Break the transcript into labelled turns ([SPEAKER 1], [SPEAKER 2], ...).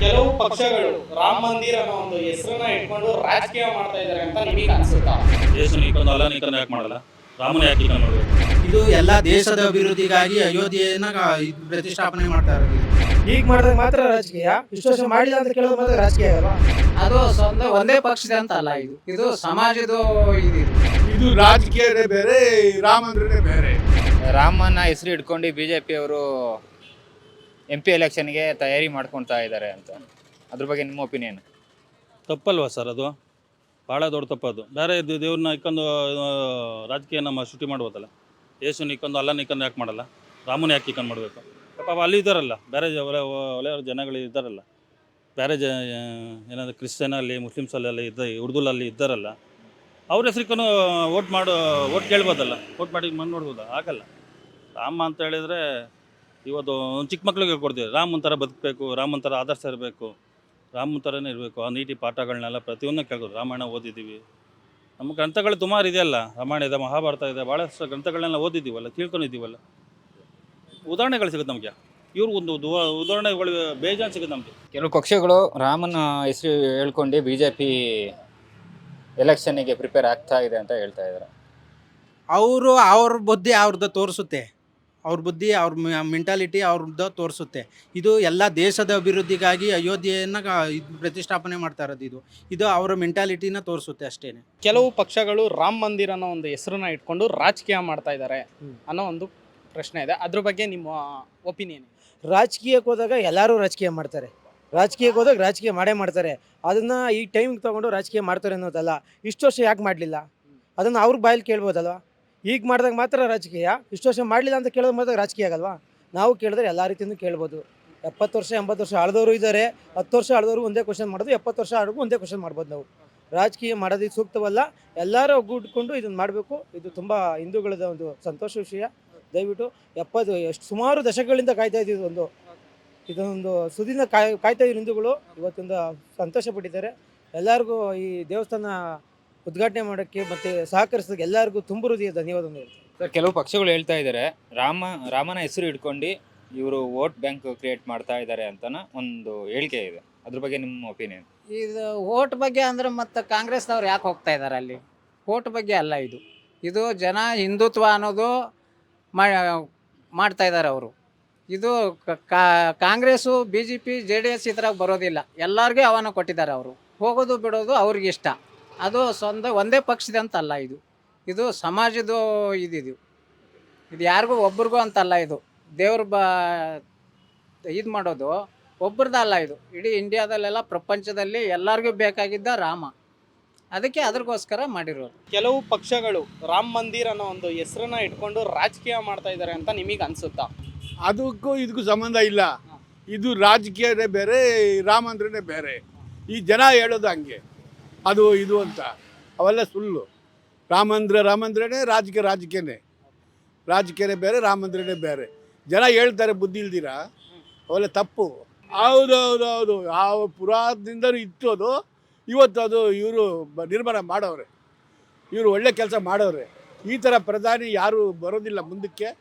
[SPEAKER 1] ಕೆಲವು ಪಕ್ಷಗಳು ರಾಮ ಮಂದಿರ ಅನ್ನೋ ಒಂದು ಹೆಸರನ್ನ ಇಟ್ಕೊಂಡು ರಾಜಕೀಯ ಮಾಡ್ತಾ ಇದ್ದಾರೆ ಅಂತ ನಿಮಗೆ ಅನ್ಸುತ್ತಾ?
[SPEAKER 2] ಅಲ್ಲ ಯಾಕೆ ಮಾಡಲ್ಲ? ರಾಮನ ಯಾಕೆ ಮಾಡಬೇಕು?
[SPEAKER 3] ಇದು ಎಲ್ಲ ದೇಶದ ಅಭಿವೃದ್ಧಿಗಾಗಿ ಅಯೋಧ್ಯೆಯನ್ನ ಪ್ರತಿಷ್ಠಾಪನೆ ಮಾಡ್ತಾ ಇರೋದು.
[SPEAKER 4] ಈಗ ಮಾಡಿದ್ರೆ ಮಾತ್ರ ರಾಜಕೀಯ? ಇಷ್ಟು ಮಾಡಿದ ಮಾಡಿಲ್ಲ ಅಂತ ಕೇಳೋದು ಮಾತ್ರ ರಾಜಕೀಯ ಅಲ್ವಾ?
[SPEAKER 5] ಅದು ಸ್ವಂತ ಒಂದೇ ಪಕ್ಷದ ಅಂತ ಅಲ್ಲ ಇದು. ಇದು ಸಮಾಜದ ಇದು.
[SPEAKER 6] ಇದು ರಾಜಕೀಯನೇ ಬೇರೆ ರಾಮಂದ್ರನೇ ಬೇರೆ.
[SPEAKER 7] ರಾಮನ ಹೆಸರು ಇಟ್ಕೊಂಡು ಬಿಜೆಪಿ ಅವರು ಪಿಯವರು ಎಂ ಪಿ ಎಲೆಕ್ಷನ್ಗೆ ತಯಾರಿ ಮಾಡ್ಕೊತಾ ಇದ್ದಾರೆ ಅಂತ. ಅದ್ರ ಬಗ್ಗೆ ನಿಮ್ಮ ಒಪಿನಿಯನ್
[SPEAKER 2] ತಪ್ಪಲ್ವಾ ಸರ್ ಅದು? ಭಾಳ ದೊಡ್ಡ ತಪ್ಪದು. ಬೇರೆ ಇದು ದೇವ್ರನ್ನ ಇಕ್ಕೊಂಡು ರಾಜಕೀಯ ನಮ್ಮ ಸೃಷ್ಟಿ ಮಾಡ್ಬೋದಲ್ಲ? ಯೇಸುನ ಇಕ್ಕೊಂಡು ಅಲ್ಲನ ಇಕ್ಕೊಂಡು ಯಾಕೆ ಮಾಡಲ್ಲ? ರಾಮನ ಯಾಕೆ ಇಕ್ಕೊಂಡು ಮಾಡಬೇಕು? ಪಾಪ ಅಲ್ಲಿ ಇದ್ದಾರಲ್ಲ, ಬೇರೆ ಜ- ಒಲೆ ಜನಗಳು ಇದ್ದಾರಲ್ಲ? ಬೇರೆ ಜ ಏನಾದ್ರು ಮುಸ್ಲಿಮ್ಸ್ ಮುಸ್ಲಿಮ್ಸಲ್ಲೆಲ್ಲ ಇದ್ದ ಉರ್ದುಲಲ್ಲಿ ಇದ್ದಾರಲ್ಲ? ಅವ್ರ ಹೆಸರಿಕೊಂಡು ವೋಟ್ ಮಾಡೋ, ವೋಟ್ ಕೇಳ್ಬೋದಲ್ಲ? ವೋಟ್ ಮಾಡಿ ಮಣ್ಣು ನೋಡ್ಬೋದಾ? ಆಗಲ್ಲ. ರಾಮ ಅಂತ ಹೇಳಿದರೆ ಇವತ್ತು ಒಂದು ಚಿಕ್ಕ ಮಕ್ಳಿಗೆ ಕೊಡ್ತೀವಿ ರಾಮನ್ ಒಂಥರ ಬದುಕಬೇಕು ರಾಮನ್ ಒಂಥರ ಆದರ್ಶ ಇರಬೇಕು ರಾಮನ್ ಥರನೇ ಇರಬೇಕು. ಆ ನೀತಿ ಪಾಠಗಳನ್ನೆಲ್ಲ ಪ್ರತಿಯೊಂದನ್ನು ಕೇಳ್ಬೋದು ರಾಮಾಯಣ ಓದಿದ್ದೀವಿ. ನಮ್ಮ ಗ್ರಂಥಗಳು ಸುಮಾರು ಇದೆಯಲ್ಲ ರಾಮಾಯಣ ಇದೆ ಮಹಾಭಾರತ ಇದೆ ಭಾಳಷ್ಟು ಗ್ರಂಥಗಳನ್ನೆಲ್ಲ ಓದಿದ್ದೀವಲ್ಲ ತಿಳ್ಕೊಂಡಿದ್ದೀವಲ್ಲ? ಉದಾಹರಣೆಗಳು ಸಿಗುತ್ತೆ ನಮಗೆ. ಇವ್ರು ಒಂದು ಉದ- ಉದಾಹರಣೆಗಳು ಬೇಜಾನ್ ಸಿಗುತ್ತೆ ನಮಗೆ.
[SPEAKER 7] ಕೆಲವು ಪಕ್ಷಗಳು ರಾಮನ ಹೆಸರು ಹೇಳ್ಕೊಂಡು ಬಿ ಜೆ ಪಿ ಎಲೆಕ್ಷನ್ಗೆ ಪ್ರಿಪೇರ್ ಆಗ್ತಾ ಇದೆ ಅಂತ ಹೇಳ್ತಾ ಇದ್ದಾರೆ.
[SPEAKER 3] ಅವರು ಅವ್ರ ಬುದ್ಧಿ ಅವ್ರದ್ದು ತೋರಿಸುತ್ತೆ. ಅವ್ರ ಬುದ್ಧಿ ಅವ್ರ ಮೆಂಟಾಲಿಟಿ ಅವ್ರದ್ದು ತೋರಿಸುತ್ತೆ. ಇದು ಎಲ್ಲ ದೇಶದ ಅಭಿವೃದ್ಧಿಗಾಗಿ ಅಯೋಧ್ಯೆಯನ್ನು ಇದು ಪ್ರತಿಷ್ಠಾಪನೆ ಮಾಡ್ತಾ ಇರೋದು ಇದು. ಇದು ಅವರ ಮೆಂಟಾಲಿಟಿನ ತೋರಿಸುತ್ತೆ ಅಷ್ಟೇ
[SPEAKER 1] ಕೆಲವು ಪಕ್ಷಗಳು ರಾಮ ಮಂದಿರ ಅನ್ನೋ ಒಂದು ಹೆಸರನ್ನ ಇಟ್ಕೊಂಡು ರಾಜಕೀಯ ಮಾಡ್ತಾ ಇದ್ದಾರೆ ಅನ್ನೋ ಒಂದು ಪ್ರಶ್ನೆ ಇದೆ. ಅದ್ರ ಬಗ್ಗೆ ನಿಮ್ಮ ಒಪಿನಿಯನ್
[SPEAKER 4] ರಾಜಕೀಯಕ್ಕೆ ಹೋದಾಗ ಎಲ್ಲರೂ ರಾಜಕೀಯ ಮಾಡ್ತಾರೆ. ರಾಜಕೀಯಕ್ಕೆ ಹೋದಾಗ ರಾಜಕೀಯ ಮಾಡೇ ಮಾಡ್ತಾರೆ. ಅದನ್ನು ಈ ಟೈಮ್ಗೆ ತೊಗೊಂಡು ರಾಜಕೀಯ ಮಾಡ್ತಾರೆ ಅನ್ನೋದಲ್ಲ. ಇಷ್ಟು ವರ್ಷ ಯಾಕೆ ಮಾಡಲಿಲ್ಲ? ಅದನ್ನು ಅವ್ರ ಬಾಯಲ್ಲಿ ಕೇಳ್ಬೋದಲ್ವಾ? ಈಗ ಮಾಡಿದಾಗ ಮಾತ್ರ ರಾಜಕೀಯ, ಇಷ್ಟು ವರ್ಷ ಮಾಡಲಿಲ್ಲ ಅಂತ ಕೇಳೋದು ಮಾತ್ರ ರಾಜಕೀಯ ಆಗಲ್ವಾ? ನಾವು ಕೇಳಿದ್ರೆ ಎಲ್ಲ ರೀತಿಯಿಂದ ಕೇಳ್ಬೋದು. ಎಪ್ಪತ್ತು ವರ್ಷ, ಎಂಬತ್ತು ವರ್ಷ ಆಳ್ದವರು ಇದ್ದಾರೆ, ಹತ್ತು ವರ್ಷ ಆಳ್ದವರು ಒಂದೇ ಕ್ವಶನ್ ಮಾಡೋದು, ಎಪ್ಪತ್ತು ವರ್ಷ ಆಡೋದು ಒಂದೇ ಕ್ವಶನ್ ಮಾಡ್ಬೋದು ನಾವು. ರಾಜಕೀಯ ಮಾಡೋದು ಸೂಕ್ತವಲ್ಲ, ಎಲ್ಲರೂ ಒಗ್ಗೂಡ್ಕೊಂಡು ಇದನ್ನು ಮಾಡಬೇಕು. ಇದು ತುಂಬ ಹಿಂದೂಗಳದ ಒಂದು ಸಂತೋಷ ವಿಷಯ. ದಯವಿಟ್ಟು ಎಪ್ಪತ್ತು, ಎಷ್ಟು ಸುಮಾರು ದಶಕಗಳಿಂದ ಕಾಯ್ತಾ ಇದ್ದೀವಿ ಒಂದು ಇದೊಂದು ಸುದಿನ ಕಾಯ್, ಕಾಯ್ತಾ ಇದ್ದೀವಿ ಹಿಂದೂಗಳು. ಇವತ್ತಿಂದ ಸಂತೋಷ ಪಟ್ಟಿದ್ದಾರೆ. ಎಲ್ಲರಿಗೂ ಈ ದೇವಸ್ಥಾನ ಉದ್ಘಾಟನೆ ಮಾಡೋಕ್ಕೆ ಮತ್ತು ಸಹಕರಿಸೋದಕ್ಕೆ ಎಲ್ಲರಿಗೂ ತುಂಬ ಹೃದಯ ಧನ್ಯವಾದಗಳು. ಹೇಳ್ತೀನಿ
[SPEAKER 7] ಸರ್ ಕೆಲವು ಪಕ್ಷಗಳು ಹೇಳ್ತಾ ಇದ್ದಾರೆ ರಾಮ ರಾಮನ ಹೆಸರು ಇಟ್ಕೊಂಡು ಇವರು ವೋಟ್ ಬ್ಯಾಂಕ್ ಕ್ರಿಯೇಟ್ ಮಾಡ್ತಾ ಇದ್ದಾರೆ ಅಂತ ಒಂದು ಹೇಳಿಕೆ ಇದೆ. ಅದ್ರ ಬಗ್ಗೆ ನಿಮ್ಮ ಒಪಿನಿಯನ್?
[SPEAKER 5] ಇದು ಓಟ್ ಬಗ್ಗೆ ಅಂದ್ರೆ ಮತ್ತು ಕಾಂಗ್ರೆಸ್ನವ್ರು ಯಾಕೆ ಹೋಗ್ತಾ ಇದ್ದಾರೆ ಅಲ್ಲಿ? ಓಟ್ ಬಗ್ಗೆ ಅಲ್ಲ ಇದು. ಇದು ಜನ ಹಿಂದುತ್ವ ಅನ್ನೋದು ಮಾ- ಮಾಡ್ತಾ ಇದ್ದಾರೆ ಅವರು. ಇದು ಕ- ಕಾ- Congress B J P J D S ಈ ಥರ ಬರೋದಿಲ್ಲ. ಎಲ್ಲರಿಗೂ ಆಹ್ವಾನ ಕೊಟ್ಟಿದ್ದಾರೆ ಅವರು. ಹೋಗೋದು ಬಿಡೋದು ಅವ್ರಿಗೆ ಇಷ್ಟ. ಅದು ಸ್ವಂತ ಒಂದೇ ಪಕ್ಷದ ಅಂತ ಅಲ್ಲ ಇದು. ಇದು ಸಮಾಜದ ಇದಿದು. ಇದು ಯಾರಿಗೂ ಒಬ್ರಿಗೂ ಅಂತಲ್ಲ ಇದು. ದೇವ್ರ ಬ ಇದು ಮಾಡೋದು ಒಬ್ರದಲ್ಲ ಇದು. ಇಡೀ ಇಂಡಿಯಾದಲ್ಲೆಲ್ಲ ಪ್ರಪಂಚದಲ್ಲಿ ಎಲ್ಲರಿಗೂ ಬೇಕಾಗಿದ್ದ ರಾಮ. ಅದಕ್ಕೆ ಅದ್ರಗೋಸ್ಕರ ಮಾಡಿರೋದು
[SPEAKER 1] ಕೆಲವು ಪಕ್ಷಗಳು ರಾಮ ಮಂದಿರ ಅನ್ನೋ ಒಂದು ಹೆಸರನ್ನ ಇಟ್ಕೊಂಡು ರಾಜಕೀಯ ಮಾಡ್ತಾ ಇದ್ದಾರೆ ಅಂತ ನಿಮಗೆ ಅನ್ಸುತ್ತಾ?
[SPEAKER 6] ಅದಕ್ಕೂ ಇದಕ್ಕೂ ಸಂಬಂಧ ಇಲ್ಲ. ಇದು ರಾಜಕೀಯನೇ ಬೇರೆ ರಾಮಂದ್ರನೇ ಬೇರೆ. ಈ ಜನ ಹೇಳೋದು ಹಂಗೆ. ಅದು ಇದು ಅಂತ. ಅವೆಲ್ಲ ಸುಳ್ಳು. ರಾಮಂದ್ರ, ರಾಮಂದ್ರನೇ ರಾಜಕೀಯ, ರಾಜಕೀಯನೇ. ರಾಜಕೀಯನೇ ಬೇರೆ, ರಾಮಂದ್ರನೇ ಬೇರೆ. ಜನ ಹೇಳ್ತಾರೆ, ಬುದ್ಧಿ ಇಲ್ದಿರ? ಅವೆಲ್ಲ ತಪ್ಪು. ಹೌದು ಹೌದು ಹೌದು ಯಾವ ಪುರಾತನಿಂದಲೂ ಇತ್ತು ಅದು ಇವತ್ತು ಅದು ಇವರು ನಿರ್ಮಾಣ ಮಾಡೋರೆ ಇವರು ಒಳ್ಳೆ ಕೆಲಸ ಮಾಡೋರೆ ಈ ಥರ ಪ್ರಧಾನಿ ಯಾರು ಬರೋದಿಲ್ಲ ಮುಂದಕ್ಕೆ.